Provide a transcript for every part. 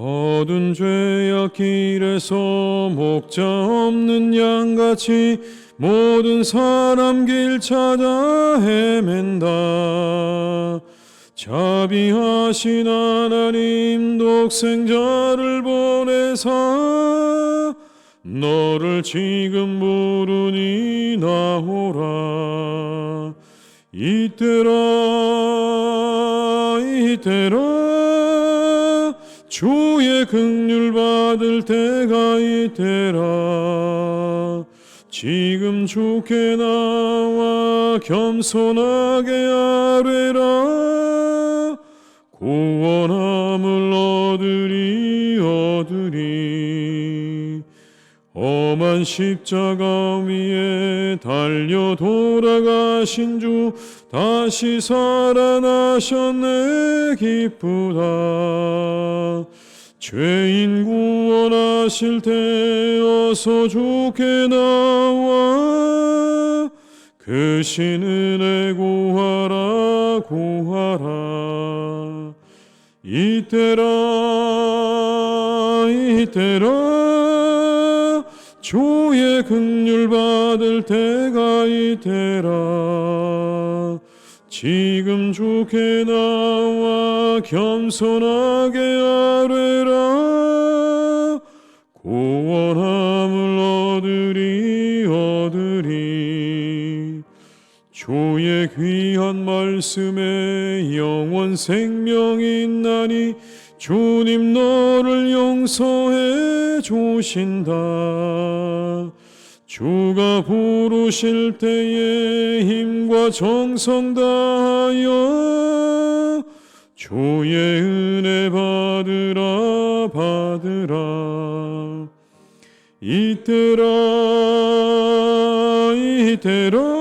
어두운 죄악 길에서 목자 없는 양같이 모든 사람 길 찾아 헤맨다. 자비하신 하나님 독생자를 보내사 너를 지금 부르니 나오라. 이때라 이때라 주의 긍휼 받을 때가 이때라. 지금 주께 나와 겸손하게 아뢰라. 구원함을 얻으리 얻으리 험한 십자가 위에 달려 돌아가신 주 다시 살아나셨네 기쁘다. 죄인 구원하실 때 어서 주께 나와. 그 신은혜 구하라 구하라. 이때라 이때라 주의 긍휼 받을 때가 이때라. 지금 주께 나와 겸손하게 아뢰라. 구원함을 얻으리 얻으리. 주의 귀한 말씀에 영원 생명이 있나니 주님 너를 용서해 주신다. 주가 부르실 때에 힘과 정성 다하여 주의 은혜 받으라 받으라. 이때라 이때라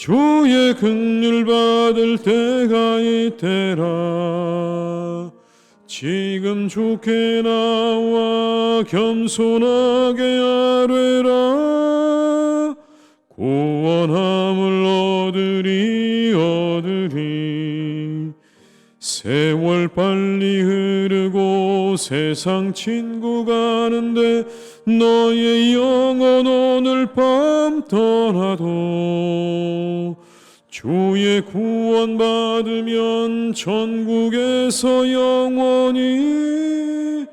주의 긍휼 받을 때가 이때라. 지금 주께 나와 겸손하게 아뢰라. 구원함을 얻으리 얻으리. 세월 빨리 흐르고 세상 친구 가 는데 너의 영혼 오늘 밤 떠나도 주의 구원 받으면 천국에서 영원히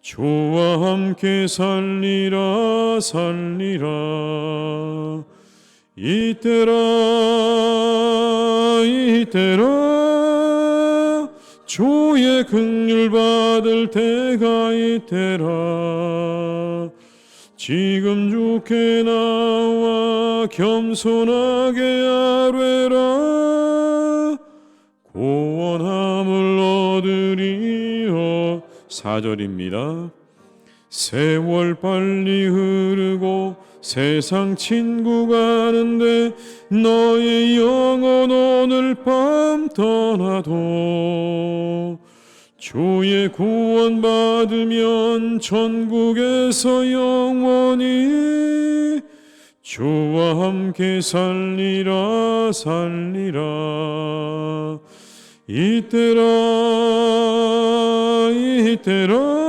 주와 함께 살리라 살리라. 이때라 이때라 주의 긍휼 받을 때가 이때라. 지금 주께 나와 겸손하게 아뢰라. 구원함을 얻으리어 사절입니다. 세월 빨리 흐르고 세상 친구 가 는데 너의 영혼 오늘 밤 떠나도 주의 구원 받으면 천국에서 영원히 주와 함께 살리라 살리라. 이때라 이때라.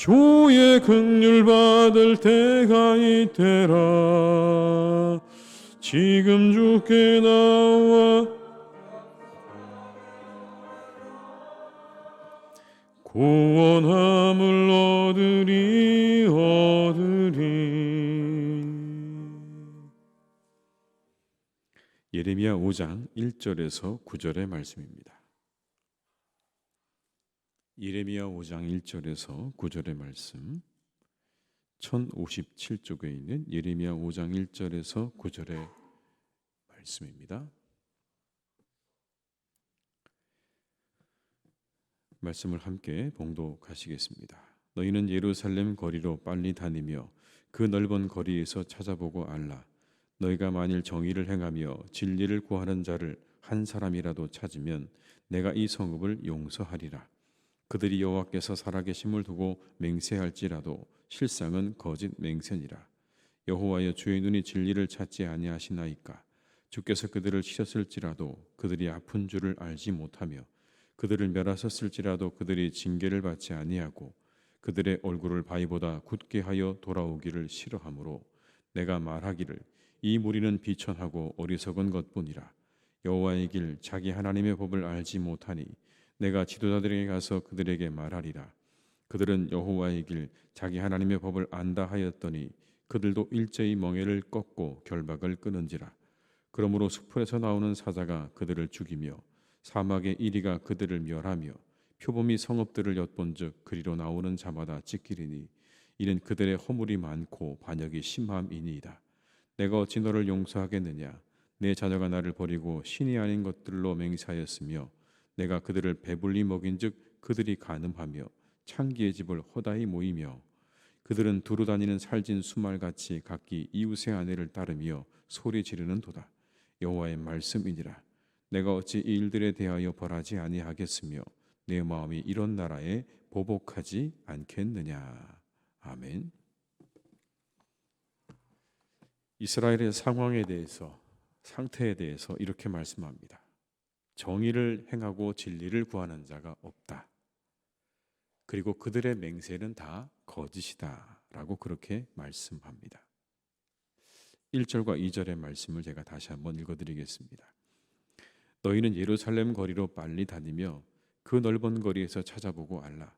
주의 긍휼 받을 때가 이때라 지금 주께 나와. 구원함을 얻으리 얻으리. 예레미야 5장 1절에서 9절의 말씀입니다. 예레미야 5장 1절에서 9절의 말씀. 1057쪽에 있는 예레미야 5장 1절에서 9절의 말씀입니다. 말씀을 함께 봉독하시겠습니다. 너희는 예루살렘 거리로 빨리 다니며 그 넓은 거리에서 찾아보고 알라. 너희가 만일 정의를 행하며 진리를 구하는 자를 한 사람이라도 찾으면 내가 이 성읍을 용서하리라. 그들이 여호와께서 살아계심을 두고 맹세할지라도 실상은 거짓 맹세니라. 여호와여 주의 눈이 진리를 찾지 아니하시나이까. 주께서 그들을 치셨을지라도 그들이 아픈 줄을 알지 못하며 그들을 멸하셨을지라도 그들이 징계를 받지 아니하고 그들의 얼굴을 바위보다 굳게 하여 돌아오기를 싫어하므로 내가 말하기를 이 무리는 비천하고 어리석은 것뿐이라. 여호와의 길 자기 하나님의 법을 알지 못하니 내가 지도자들에게 가서 그들에게 말하리라. 그들은 여호와의 길 자기 하나님의 법을 안다 하였더니 그들도 일제히 멍에를 꺾고 결박을 끊은지라 그러므로 수풀에서 나오는 사자가 그들을 죽이며 사막의 이리가 그들을 멸하며 표범이 성읍들을 엿본즉 그리로 나오는 자마다 찢기리니 이는 그들의 허물이 많고 반역이 심함이니이다. 내가 어찌 너를 용서하겠느냐? 내 자녀가 나를 버리고 신이 아닌 것들로 맹세하였으며 내가 그들을 배불리 먹인즉 그들이 간음하며 창기의 집을 허다히 모이며 그들은 두루 다니는 살진 수말같이 각기 이웃의 아내를 따르며 소리 지르는 도다. 여호와의 말씀이니라. 내가 어찌 이 일들에 대하여 벌하지 아니하겠으며 내 마음이 이런 나라에 보복하지 않겠느냐. 아멘. 이스라엘의 상황에 대해서 상태에 대해서 이렇게 말씀합니다. 정의를 행하고 진리를 구하는 자가 없다. 그리고 그들의 맹세는 다 거짓이다라고 그렇게 말씀합니다. 1절과 2절의 말씀을 제가 다시 한번 읽어 드리겠습니다. 너희는 예루살렘 거리로 빨리 다니며 그 넓은 거리에서 찾아보고 알라.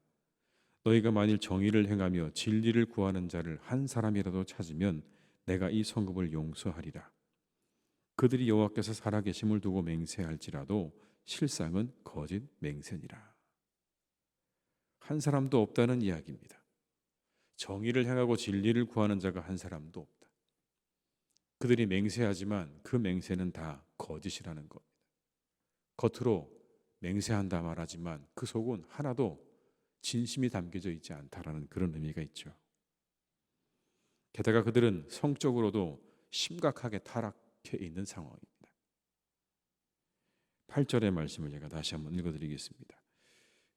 너희가 만일 정의를 행하며 진리를 구하는 자를 한 사람이라도 찾으면 내가 이 성읍을 용서하리라. 그들이 여호와께서 살아계심을 두고 맹세할지라도 실상은 거짓 맹세니라. 한 사람도 없다는 이야기입니다. 정의를 행하고 진리를 구하는 자가 한 사람도 없다. 그들이 맹세하지만 그 맹세는 다 거짓이라는 것. 겉으로 맹세한다 말하지만 그 속은 하나도 진심이 담겨져 있지 않다라는 그런 의미가 있죠. 게다가 그들은 성적으로도 심각하게 타락해 있는 상황입니다. 8절의 말씀을 제가 다시 한번 읽어드리겠습니다.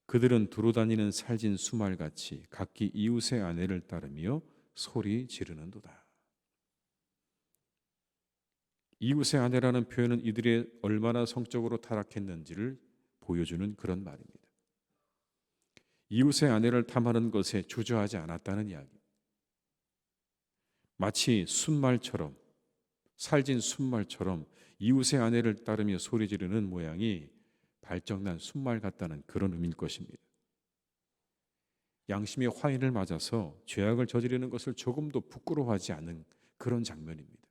그들은 두루 다니는 살진 수말같이 각기 이웃의 아내를 따르며 소리 지르는도다. 이웃의 아내라는 표현은 이들이 얼마나 성적으로 타락했는지를 보여주는 그런 말입니다. 이웃의 아내를 탐하는 것에 주저하지 않았다는 이야기. 마치 순말처럼 살진 순말처럼 이웃의 아내를 따르며 소리 지르는 모양이 발정난 순말 같다는 그런 의미일 것입니다. 양심의 화인을 맞아서 죄악을 저지르는 것을 조금도 부끄러워하지 않은 그런 장면입니다.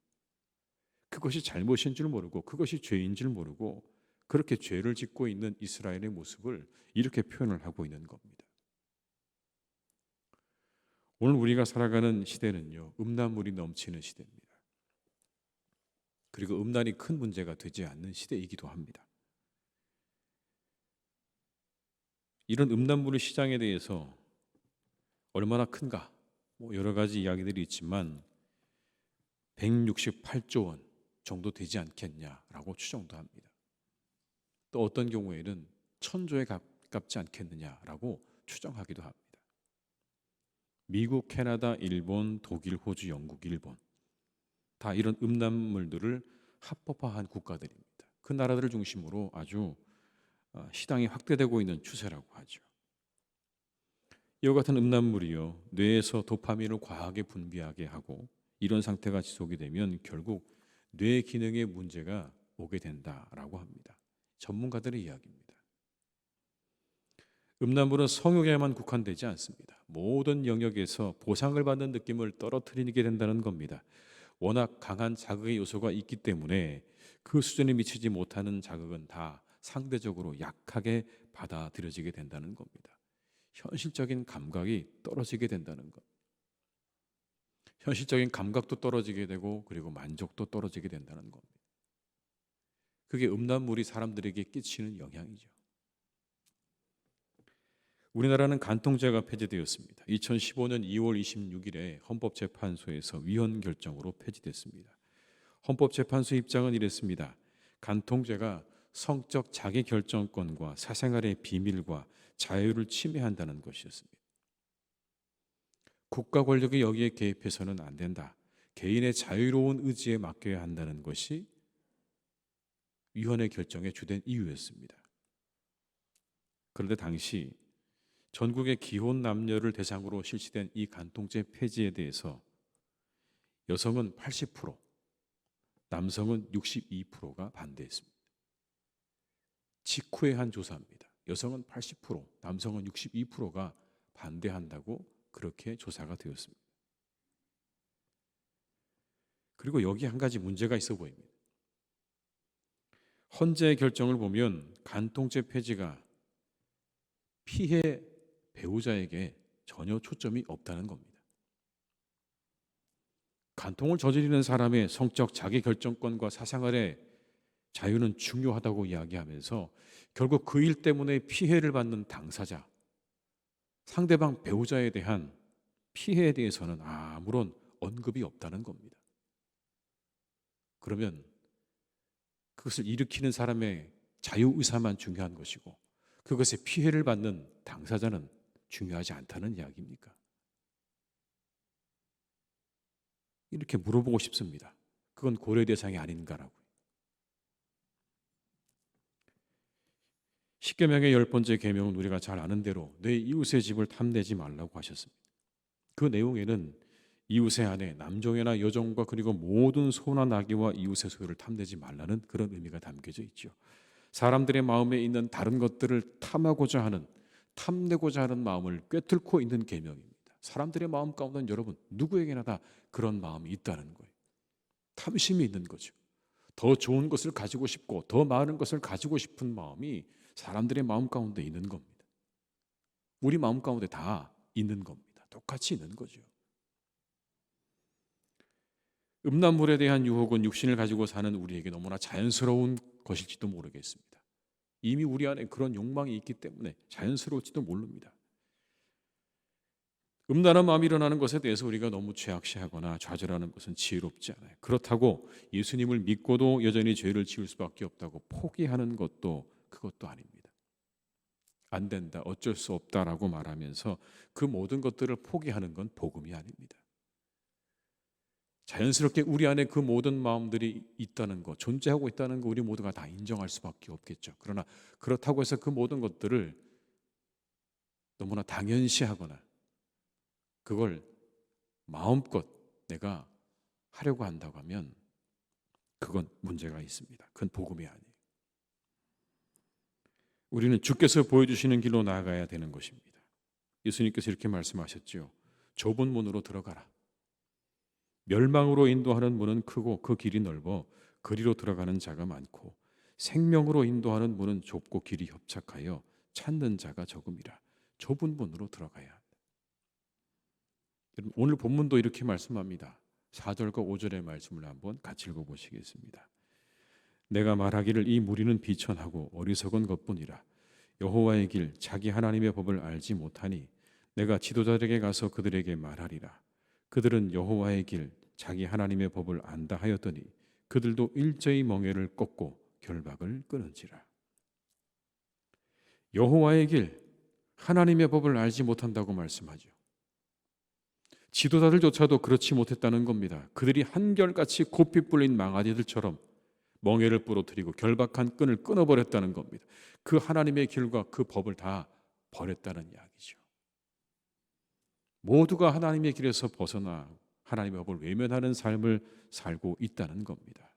그것이 잘못인 줄 모르고 그것이 죄인 줄 모르고 그렇게 죄를 짓고 있는 이스라엘의 모습을 이렇게 표현을 하고 있는 겁니다. 오늘 우리가 살아가는 시대는요, 음란물이 넘치는 시대입니다. 그리고 음란이 큰 문제가 되지 않는 시대이기도 합니다. 이런 음란물의 시장에 대해서 얼마나 큰가? 뭐 여러 가지 이야기들이 있지만 168조 원 정도 되지 않겠냐라고 추정도 합니다. 또 어떤 경우에는 천조에 가깝지 않겠느냐라고 추정하기도 합니다. 미국, 캐나다, 일본, 독일, 호주, 영국, 일본 다 이런 음란물들을 합법화한 국가들입니다. 그 나라들을 중심으로 아주 어, 시장이 확대되고 있는 추세라고 하죠. 이와 같은 음란물이요 뇌에서 도파민을 과하게 분비하게 하고 이런 상태가 지속이 되면 결국 뇌 기능에 문제가 오게 된다라고 합니다. 전문가들의 이야기입니다. 음란물은 성욕에만 국한되지 않습니다. 모든 영역에서 보상을 받는 느낌을 떨어뜨리게 된다는 겁니다. 워낙 강한 자극의 요소가 있기 때문에 그 수준에 미치지 못하는 자극은 다 상대적으로 약하게 받아들여지게 된다는 겁니다. 현실적인 감각이 떨어지게 된다는 것. 현실적인 감각도 떨어지게 되고 그리고 만족도 떨어지게 된다는 겁니다. 그게 음란물이 사람들에게 끼치는 영향이죠. 우리나라는 간통죄가 폐지되었습니다. 2015년 2월 26일에 헌법재판소에서 위헌 결정으로 폐지됐습니다. 헌법재판소 입장은 이랬습니다. 간통죄가 성적 자기 결정권과 사생활의 비밀과 자유를 침해한다는 것이었습니다. 국가 권력이 여기에 개입해서는 안 된다. 개인의 자유로운 의지에 맡겨야 한다는 것이 위원회 결정의 주된 이유였습니다. 그런데 당시 전국의 기혼 남녀를 대상으로 실시된 이 간통죄 폐지에 대해서 여성은 80%, 남성은 62%가 반대했습니다. 직후의 한 조사입니다. 여성은 80%, 남성은 62%가 반대한다고 그렇게 조사가 되었습니다. 그리고 여기 한 가지 문제가 있어 보입니다. 헌재의 결정을 보면 간통죄 폐지가 피해 배우자에게 전혀 초점이 없다는 겁니다. 간통을 저지르는 사람의 성적 자기 결정권과 사생활의 자유는 중요하다고 이야기하면서 결국 그 일 때문에 피해를 받는 당사자, 상대방 배우자에 대한 피해에 대해서는 아무런 언급이 없다는 겁니다. 그러면 그것을 일으키는 사람의 자유의사만 중요한 것이고 그것에 피해를 받는 당사자는 중요하지 않다는 이야기입니까? 이렇게 물어보고 싶습니다. 그건 고려 대상이 아닌가라고. 십계명의 열 번째 계명은 우리가 잘 아는 대로 내 이웃의 집을 탐내지 말라고 하셨습니다. 그 내용에는 이웃의 아내, 남종이나 여종과 그리고 모든 소나 나귀와 이웃의 소유를 탐내지 말라는 그런 의미가 담겨져 있죠. 사람들의 마음에 있는 다른 것들을 탐하고자 하는 탐내고자 하는 마음을 꿰뚫고 있는 계명입니다. 사람들의 마음 가운데는 여러분 누구에게나 다 그런 마음이 있다는 거예요. 탐심이 있는 거죠. 더 좋은 것을 가지고 싶고 더 많은 것을 가지고 싶은 마음이 사람들의 마음 가운데 있는 겁니다. 우리 마음 가운데 다 있는 겁니다. 똑같이 있는 거죠. 음란물에 대한 유혹은 육신을 가지고 사는 우리에게 너무나 자연스러운 것일지도 모르겠습니다. 이미 우리 안에 그런 욕망이 있기 때문에 자연스러울지도 모릅니다. 음란한 마음이 일어나는 것에 대해서 우리가 너무 죄악시하거나 좌절하는 것은 지혜롭지 않아요. 그렇다고 예수님을 믿고도 여전히 죄를 지을 수밖에 없다고 포기하는 것도 그것도 아닙니다. 안 된다, 어쩔 수 없다라고 말하면서 그 모든 것들을 포기하는 건 복음이 아닙니다. 자연스럽게 우리 안에 그 모든 마음들이 있다는 것, 존재하고 있다는 거 우리 모두가 다 인정할 수밖에 없겠죠. 그러나 그렇다고 해서 그 모든 것들을 너무나 당연시하거나 그걸 마음껏 내가 하려고 한다고 하면 그건 문제가 있습니다. 그건 복음이 아니에요. 우리는 주께서 보여주시는 길로 나아가야 되는 것입니다. 예수님께서 이렇게 말씀하셨죠. 좁은 문으로 들어가라. 멸망으로 인도하는 문은 크고 그 길이 넓어 그리로 들어가는 자가 많고 생명으로 인도하는 문은 좁고 길이 협착하여 찾는 자가 적음이라 좁은 문으로 들어가야 한다. 오늘 본문도 이렇게 말씀합니다. 4절과 5절의 말씀을 한번 같이 읽어 보시겠습니다. 내가 말하기를 이 무리는 비천하고 어리석은 것뿐이라 여호와의 길 자기 하나님의 법을 알지 못하니 내가 지도자에게 가서 그들에게 말하리라 그들은 여호와의 길 자기 하나님의 법을 안다 하였더니 그들도 일제히 멍에를 꺾고 결박을 끊은지라 여호와의 길 하나님의 법을 알지 못한다고 말씀하죠. 지도자들조차도 그렇지 못했다는 겁니다. 그들이 한결같이 고삐 뿔린 망아지들처럼 멍에를 부러뜨리고 결박한 끈을 끊어버렸다는 겁니다. 그 하나님의 길과 그 법을 다 버렸다는 이야기죠. 모두가 하나님의 길에서 벗어나 하나님의 법을 외면하는 삶을 살고 있다는 겁니다.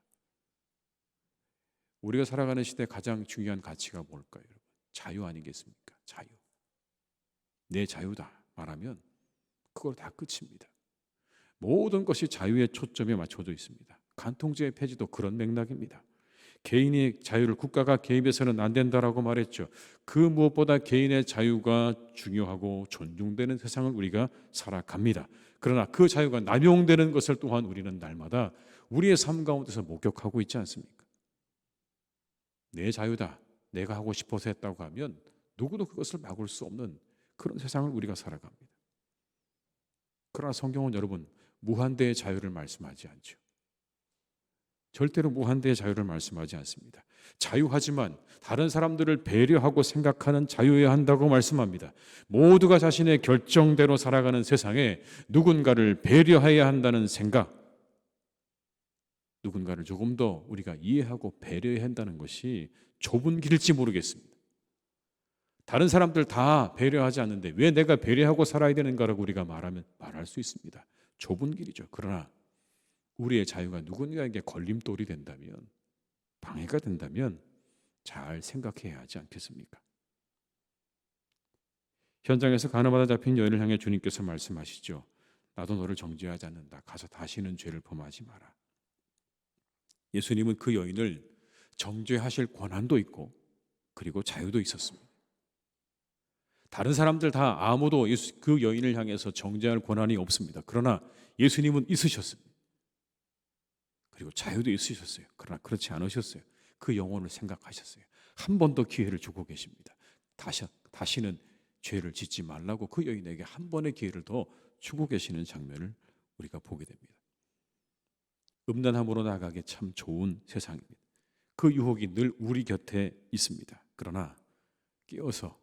우리가 살아가는 시대 가장 중요한 가치가 뭘까요, 여러분? 자유 아니겠습니까? 자유. 내 자유다 말하면 그걸 다 끝입니다. 모든 것이 자유의 초점에 맞춰져 있습니다. 간통죄의 폐지도 그런 맥락입니다. 개인의 자유를 국가가 개입해서는 안 된다라고 말했죠. 그 무엇보다 개인의 자유가 중요하고 존중되는 세상을 우리가 살아갑니다. 그러나 그 자유가 남용되는 것을 또한 우리는 날마다 우리의 삶 가운데서 목격하고 있지 않습니까? 내 자유다. 내가 하고 싶어서 했다고 하면 누구도 그것을 막을 수 없는 그런 세상을 우리가 살아갑니다. 그러나 성경은 여러분 무한대의 자유를 말씀하지 않죠. 절대로 무한대의 자유를 말씀하지 않습니다. 자유하지만 다른 사람들을 배려하고 생각하는 자유여야 한다고 말씀합니다. 모두가 자신의 결정대로 살아가는 세상에 누군가를 배려해야 한다는 생각, 누군가를 조금 더 우리가 이해하고 배려해야 한다는 것이 좁은 길일지 모르겠습니다. 다른 사람들 다 배려하지 않는데 왜 내가 배려하고 살아야 되는가라고 우리가 말하면 말할 수 있습니다. 좁은 길이죠. 그러나 우리의 자유가 누군가에게 걸림돌이 된다면 방해가 된다면 잘 생각해야 하지 않겠습니까? 현장에서 가늠하다 잡힌 여인을 향해 주님께서 말씀하시죠. 나도 너를 정죄하지 않는다. 가서 다시는 죄를 범하지 마라. 예수님은 그 여인을 정죄하실 권한도 있고 그리고 자유도 있었습니다. 다른 사람들 다 아무도 그 여인을 향해서 정죄할 권한이 없습니다. 그러나 예수님은 있으셨습니다. 그리고 자유도 있으셨어요. 그러나 그렇지 않으셨어요. 그 영혼을 생각하셨어요. 한 번 더 기회를 주고 계십니다. 다시 다시는 죄를 짓지 말라고 그 여인에게 한 번의 기회를 더 주고 계시는 장면을 우리가 보게 됩니다. 음란함으로 나가기 참 좋은 세상입니다. 그 유혹이 늘 우리 곁에 있습니다. 그러나 끼어서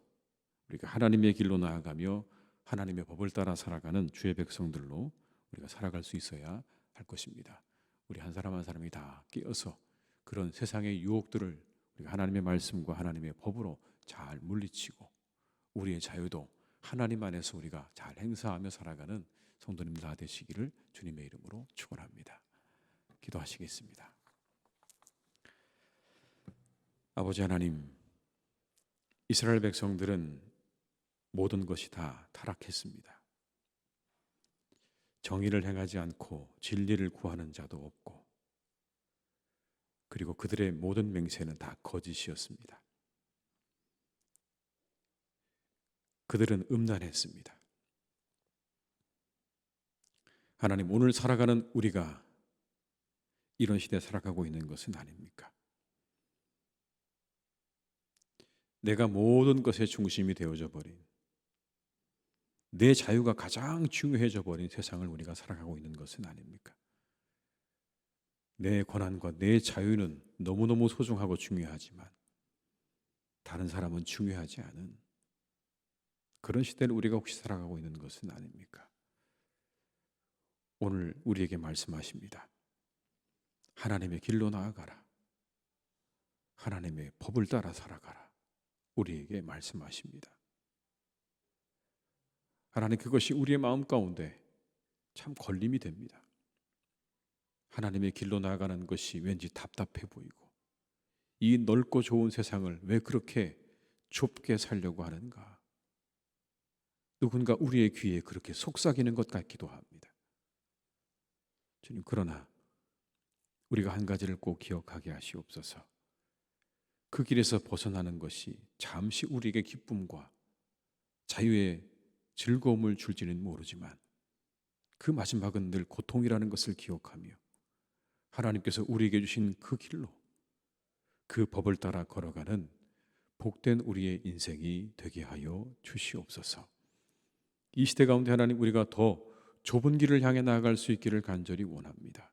우리가 하나님의 길로 나아가며 하나님의 법을 따라 살아가는 주의 백성들로 우리가 살아갈 수 있어야 할 것입니다. 우리 한 사람 한 사람이 다 끼어서 그런 세상의 유혹들을 우리가 하나님의 말씀과 하나님의 법으로 잘 물리치고 우리의 자유도 하나님 안에서 우리가 잘 행사하며 살아가는 성도님 다 되시기를 주님의 이름으로 축원합니다. 기도하시겠습니다. 아버지 하나님, 이스라엘 백성들은 모든 것이 다 타락했습니다. 정의를 행하지 않고 진리를 구하는 자도 없고, 그리고 그들의 모든 맹세는 다 거짓이었습니다. 그들은 음란했습니다. 하나님, 오늘 살아가는 우리가 이런 시대에 살아가고 있는 것은 아닙니까? 내가 모든 것의 중심이 되어져 버린 내 자유가 가장 중요해져 버린 세상을 우리가 살아가고 있는 것은 아닙니까? 내 권한과 내 자유는 너무너무 소중하고 중요하지만 다른 사람은 중요하지 않은 그런 시대를 우리가 혹시 살아가고 있는 것은 아닙니까? 오늘 우리에게 말씀하십니다. 하나님의 길로 나아가라. 하나님의 법을 따라 살아가라. 우리에게 말씀하십니다. 하나님 그것이 우리의 마음 가운데 참 걸림이 됩니다. 하나님의 길로 나아가는 것이 왠지 답답해 보이고 이 넓고 좋은 세상을 왜 그렇게 좁게 살려고 하는가? 누군가 우리의 귀에 그렇게 속삭이는 것 같기도 합니다. 주님 그러나 우리가 한 가지를 꼭 기억하게 하시옵소서. 그 길에서 벗어나는 것이 잠시 우리에게 기쁨과 자유의 즐거움을 줄지는 모르지만 그 마지막은 늘 고통이라는 것을 기억하며 하나님께서 우리에게 주신 그 길로 그 법을 따라 걸어가는 복된 우리의 인생이 되게 하여 주시옵소서. 이 시대 가운데 하나님 우리가 더 좁은 길을 향해 나아갈 수 있기를 간절히 원합니다.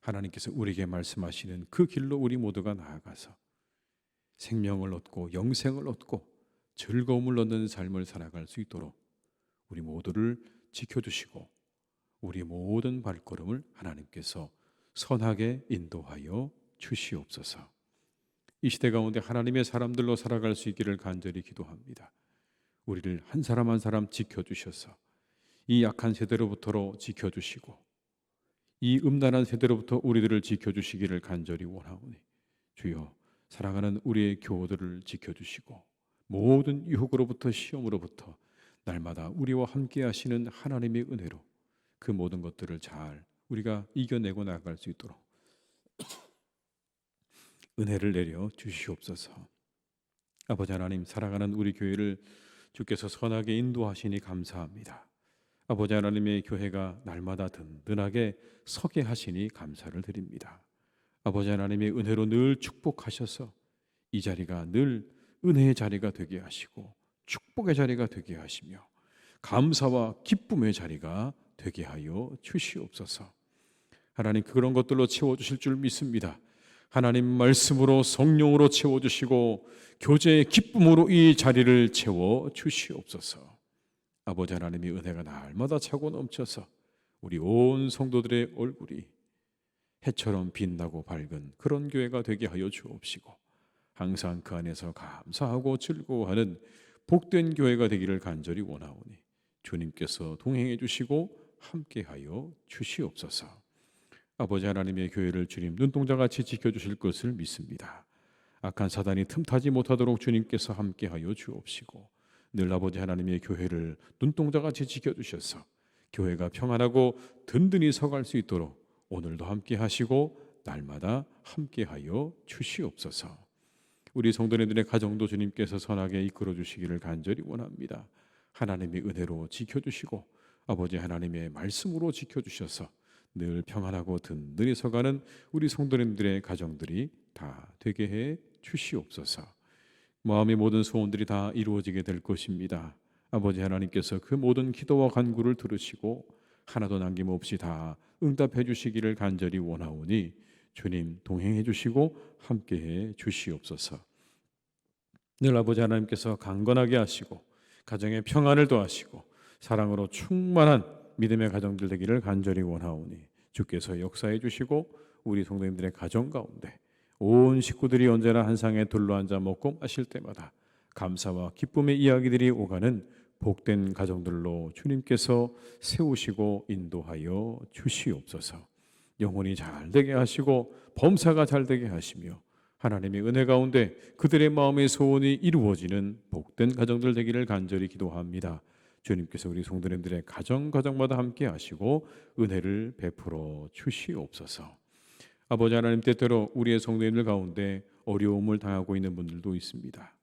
하나님께서 우리에게 말씀하시는 그 길로 우리 모두가 나아가서 생명을 얻고 영생을 얻고 즐거움을 얻는 삶을 살아갈 수 있도록 우리 모두를 지켜주시고 우리 모든 발걸음을 하나님께서 선하게 인도하여 주시옵소서. 이 시대 가운데 하나님의 사람들로 살아갈 수 있기를 간절히 기도합니다. 우리를 한 사람 한 사람 지켜주셔서 이 약한 세대로부터로 지켜주시고 이 음란한 세대로부터 우리들을 지켜주시기를 간절히 원하오니 주여 사랑하는 우리의 교우들을 지켜주시고 모든 유혹으로부터 시험으로부터 날마다 우리와 함께 하시는 하나님의 은혜로 그 모든 것들을 잘 우리가 이겨내고 나갈 수 있도록 은혜를 내려 주시옵소서. 아버지 하나님 사랑하는 우리 교회를 주께서 선하게 인도하시니 감사합니다. 아버지 하나님의 교회가 날마다 든든하게 서게 하시니 감사를 드립니다. 아버지 하나님의 은혜로 늘 축복하셔서 이 자리가 늘 은혜의 자리가 되게 하시고 축복의 자리가 되게 하시며 감사와 기쁨의 자리가 되게 하여 주시옵소서. 하나님 그런 것들로 채워 주실 줄 믿습니다. 하나님 말씀으로 성령으로 채워 주시고 교제의 기쁨으로 이 자리를 채워 주시옵소서. 아버지 하나님의 은혜가 날마다 차고 넘쳐서 우리 온 성도들의 얼굴이 해처럼 빛나고 밝은 그런 교회가 되게 하여 주옵시고 항상 그 안에서 감사하고 즐거워하는 복된 교회가 되기를 간절히 원하오니 주님께서 동행해 주시고 함께하여 주시옵소서. 아버지 하나님의 교회를 주님 눈동자같이 지켜주실 것을 믿습니다. 악한 사단이 틈타지 못하도록 주님께서 함께하여 주옵시고 늘 아버지 하나님의 교회를 눈동자같이 지켜주셔서 교회가 평안하고 든든히 서갈 수 있도록 오늘도 함께하시고 날마다 함께하여 주시옵소서. 우리 성도님들의 가정도 주님께서 선하게 이끌어 주시기를 간절히 원합니다. 하나님의 은혜로 지켜 주시고 아버지 하나님의 말씀으로 지켜 주셔서 늘 평안하고 든든히 서가는 우리 성도님들의 가정들이 다 되게 해 주시옵소서. 마음의 모든 소원들이 다 이루어지게 될 것입니다. 아버지 하나님께서 그 모든 기도와 간구를 들으시고 하나도 남김없이 다 응답해 주시기를 간절히 원하오니 주님 동행해 주시고 함께해 주시옵소서. 늘 아버지 하나님께서 강건하게 하시고 가정의 평안을 더하시고 사랑으로 충만한 믿음의 가정들 되기를 간절히 원하오니 주께서 역사해 주시고 우리 성도님들의 가정 가운데 온 식구들이 언제나 한 상에 둘러앉아 먹고 마실 때마다 감사와 기쁨의 이야기들이 오가는 복된 가정들로 주님께서 세우시고 인도하여 주시옵소서. 영혼이 잘 되게 하시고 범사가 잘 되게 하시며 하나님의 은혜 가운데 그들의 마음의 소원이 이루어지는 복된 가정들 되기를 간절히 기도합니다. 주님께서 우리 성도님들의 가정 가정마다 함께 하시고 은혜를 베풀어 주시옵소서. 아버지 하나님 때때로 우리의 성도님들 가운데 어려움을 당하고 있는 분들도 있습니다.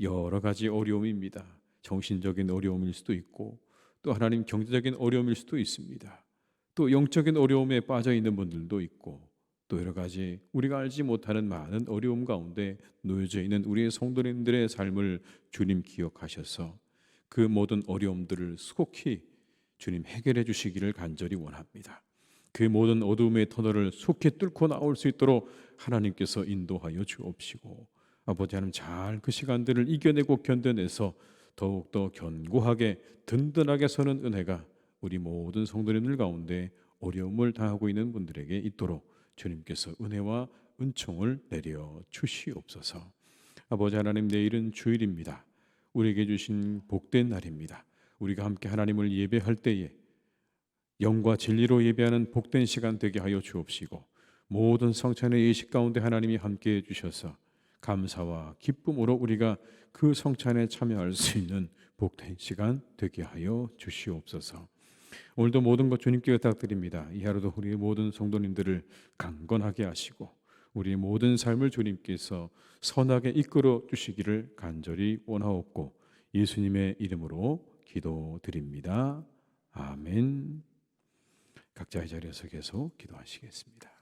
여러 가지 어려움입니다. 정신적인 어려움일 수도 있고 또 하나님 경제적인 어려움일 수도 있습니다. 또 영적인 어려움에 빠져 있는 분들도 있고 또 여러 가지 우리가 알지 못하는 많은 어려움 가운데 놓여져 있는 우리의 성도님들의 삶을 주님 기억하셔서 그 모든 어려움들을 속히 주님 해결해 주시기를 간절히 원합니다. 그 모든 어둠의 터널을 속히 뚫고 나올 수 있도록 하나님께서 인도하여 주옵시고 아버지 하나님 잘 그 시간들을 이겨내고 견뎌내서 더욱더 견고하게 든든하게 서는 은혜가 우리 모든 성도님들 가운데 어려움을 당하고 있는 분들에게 있도록 주님께서 은혜와 은총을 내려 주시옵소서. 아버지 하나님 내일은 주일입니다. 우리에게 주신 복된 날입니다. 우리가 함께 하나님을 예배할 때에 영과 진리로 예배하는 복된 시간 되게 하여 주옵시고 모든 성찬의 예식 가운데 하나님이 함께 해 주셔서 감사와 기쁨으로 우리가 그 성찬에 참여할 수 있는 복된 시간 되게 하여 주시옵소서. 오늘도 모든 것 주님께 부탁드립니다. 이 하루도 우리 모든 성도님들을 강건하게 하시고 우리 모든 삶을 주님께서 선하게 이끌어 주시기를 간절히 원하옵고 예수님의 이름으로 기도드립니다. 아멘. 각자의 자리에서 계속 기도하시겠습니다.